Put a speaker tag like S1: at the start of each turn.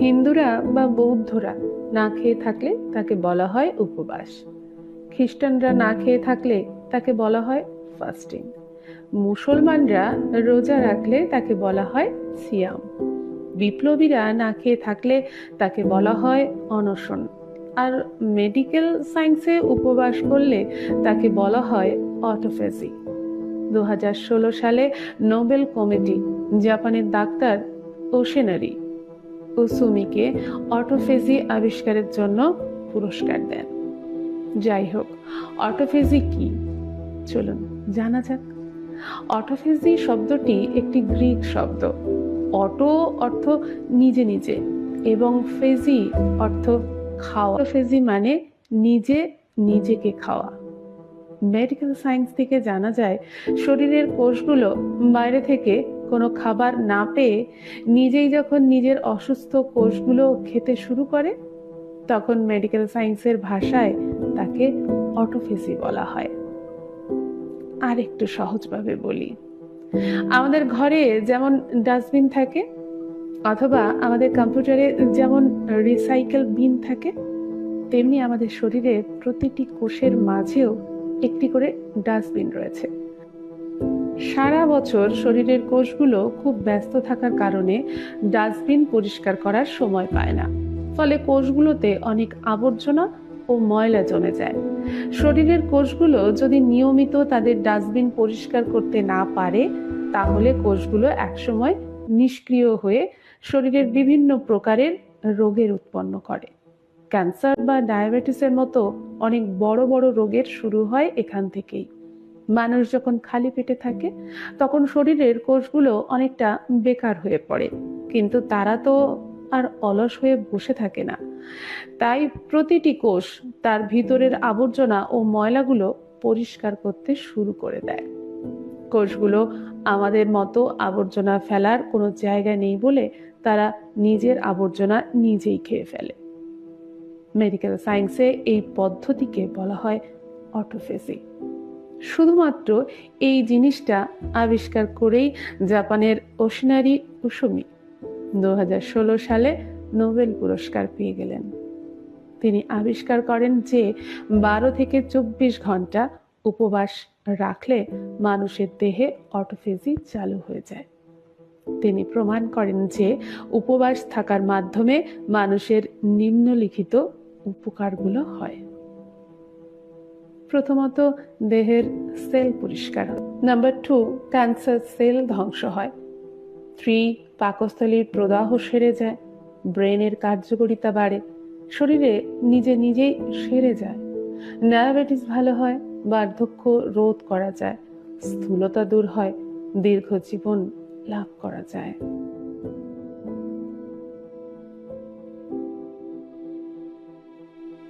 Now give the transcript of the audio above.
S1: হিন্দুরা বা বৌদ্ধরা না খেয়ে থাকলে তাকে বলা হয় উপবাস। খ্রিস্টানরা না খেয়ে থাকলে তাকে বলা হয় ফাস্টিং মুসলমানরা রোজা রাখলে তাকে বলা হয় সিয়াম বিপ্লবীরা না খেয়ে থাকলে তাকে বলা হয় অনশন। আর মেডিকেল সায়েন্সে উপবাস করলে তাকে বলা হয় অটোফেজি দু হাজার ষোলো সালে নোবেল কমিটি, জাপানের ডাক্তার ওশেনারি ওসুমিকে অটোফেজি আবিষ্কারের জন্য পুরস্কার দেন। যাই হোক অটোফেজি কি? চলুন, জানা যাক। অটোফেজি শব্দটি একটি গ্রিক শব্দ। অটো অর্থ নিজে নিজে এবং ফেজি অর্থ খাওয়া। ফেজি মানে নিজে নিজেকে খাওয়া। মেডিকেল সায়েন্স থেকে জানা যায়, শরীরের কোষগুলো বাইরে থেকে কোনো খাবার না পেয়ে নিজেই যখন নিজের অসুস্থ কোষগুলো খেতে শুরু করে, তখন মেডিকেল সায়েন্সের ভাষায় তাকে অটোফেসি বলা হয়। আর একটু সহজভাবে বলি। আমাদের ঘরে যেমন ডাস্টবিন থাকে, অথবা আমাদের কম্পিউটারে যেমন রিসাইকেল বিন থাকে, তেমনি আমাদের শরীরে প্রতিটি কোষের মাঝেও একটি করে ডাস্টবিন রয়েছে। সারা বছর শরীরের কোষগুলো খুব ব্যস্ত থাকার কারণে ডাস্টবিন পরিষ্কার করার সময় পায় না। ফলে কোষগুলোতে অনেক আবর্জনা ও ময়লা জমে যায়। শরীরের কোষগুলো যদি নিয়মিত তাদের ডাস্টবিন পরিষ্কার করতে না পারে, তাহলে কোষগুলো একসময় নিষ্ক্রিয় হয়ে শরীরের বিভিন্ন প্রকারের রোগের উৎপন্ন করে। ক্যান্সার বা ডায়াবেটিসের মতো অনেক বড় বড় রোগের শুরু হয় এখান থেকেই। মানুষ যখন খালি পেটে থাকে, তখন শরীরের কোষগুলো অনেকটা বেকার হয়ে পড়ে। কিন্তু তারা তো আর অলস হয়ে বসে থাকে না। তাই প্রতিটি কোষ তার ভিতরের আবর্জনা ও ময়লাগুলো পরিষ্কার করতে শুরু করে দেয়। কোষগুলো আমাদের মতো আবর্জনা ফেলার কোনো জায়গা নেই বলে তারা নিজের আবর্জনা নিজেই খেয়ে ফেলে। মেডিকেল সায়েন্সে এই পদ্ধতিকে বলা হয় অটোফেসি। শুধুমাত্র এই জিনিসটা আবিষ্কার করেই জাপানের ওশনারি উসুমি দু হাজার ষোলো সালে নোবেল পুরস্কার পেয়ে গেলেন। তিনি আবিষ্কার করেন যে বারো থেকে চব্বিশ ঘণ্টা উপবাস রাখলে মানুষের দেহে অটোফেজি চালু হয়ে যায়। তিনি প্রমাণ করেন যে উপবাস থাকার মাধ্যমে মানুষের নিম্নলিখিত উপকারগুলো হয়। প্রথমত দেহের সেল পরিষ্কার হয়। নাম্বার টু, ক্যান্সার সেল ধ্বংস হয়। থ্রি, পাকস্থলীর প্রদাহ সেরে যায়। ব্রেনের কার্যকারিতা বাড়ে। শরীরে নিজে নিজেই সেরে যায়। ডায়াবেটিস ভালো হয়, বার্ধক্য রোধ করা যায়। স্থূলতা দূর হয়। দীর্ঘ জীবন লাভ করা যায়।